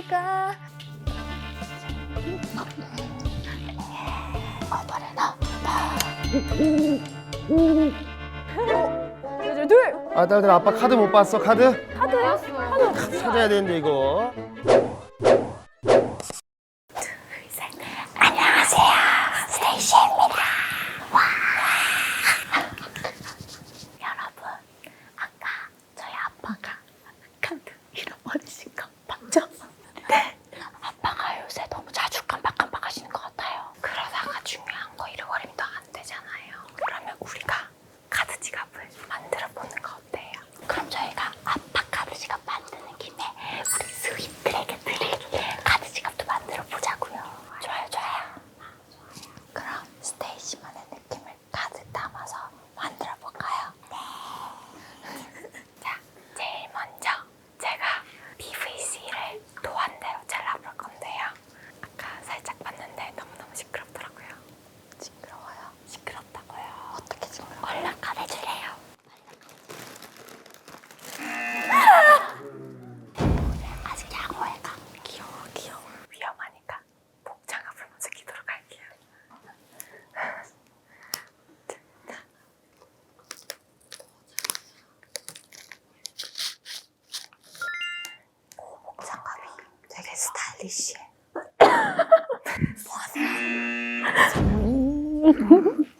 할까? 어버려나 여자 둘 아들들 아빠 카드 못 봤어 카드? 카드. 카드 찾아야 되는데 이거 안녕하세요 셋입니다 와 여러분 아까 저희 아빠가 카드 잃어버리신 거 봤죠? that. リシェ。もうね。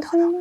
Tolong.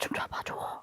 좀 잡아줘.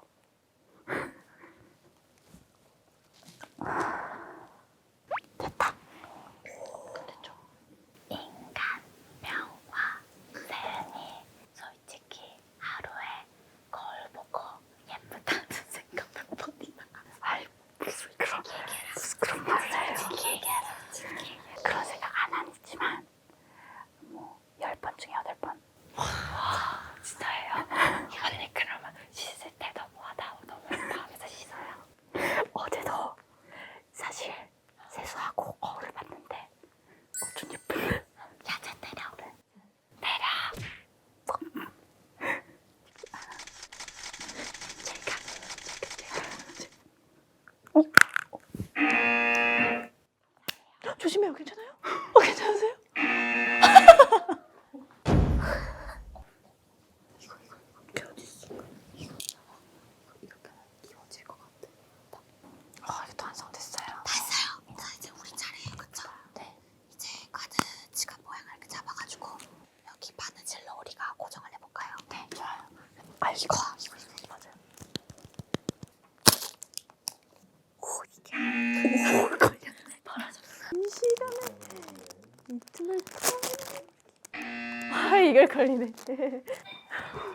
걸리네.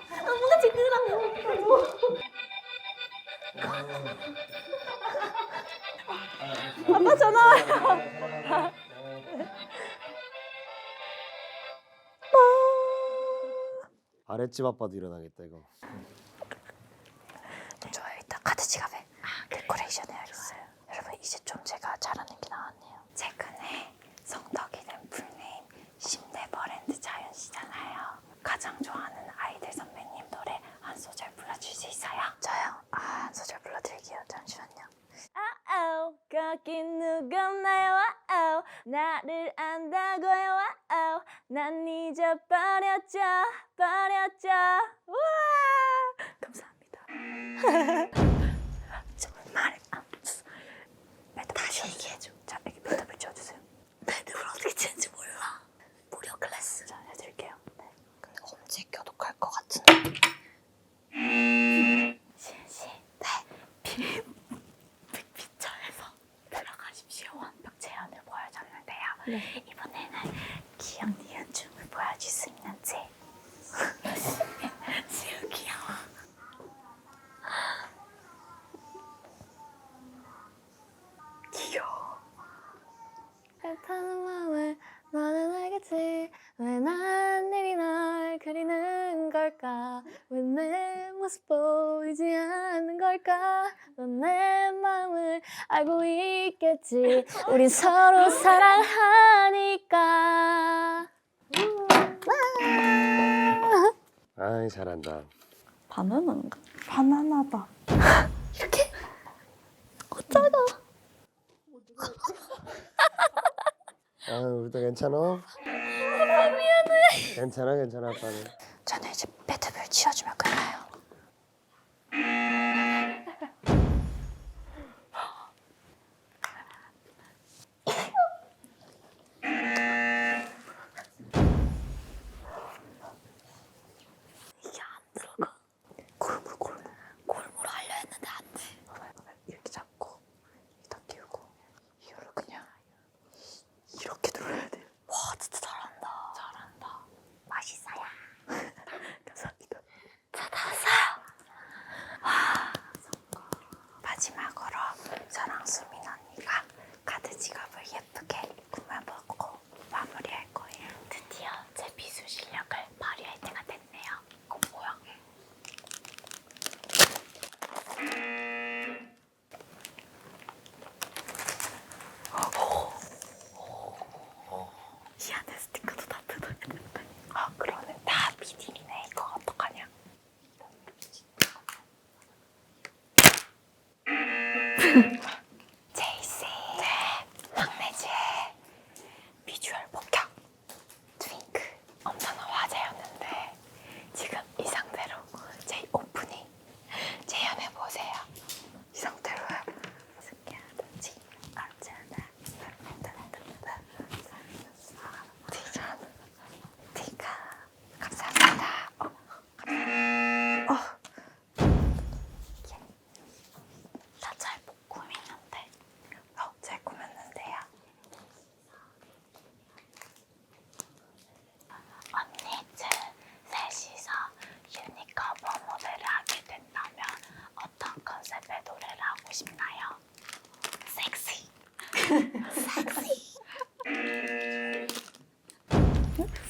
아, 뭔가 지그라고. 아, 아빠 전화 와요. 아랫집 아빠도 일어나겠다 이거. 난 이제 버렸죠 버렸죠. 왜 내 모습 보이지 않는 걸까 넌 내 마음을 알고 있겠지 우린 서로 사랑하니까 아, 아이 잘한다. 바나나인가? 바나나다. 이렇게? 어쩌다. 아 우리도 괜찮아. 아, 미안해. 괜찮아 괜찮아 아빠는. 저는 이제 배트볼 치워주면 끝나요.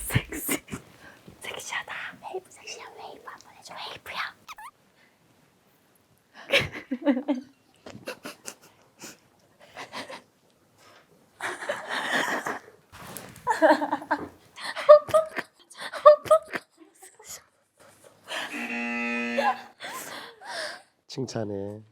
섹시. 섹시하다. 웨이브 섹시한 웨이브 한번 해줘. 웨이브야. 칭찬해.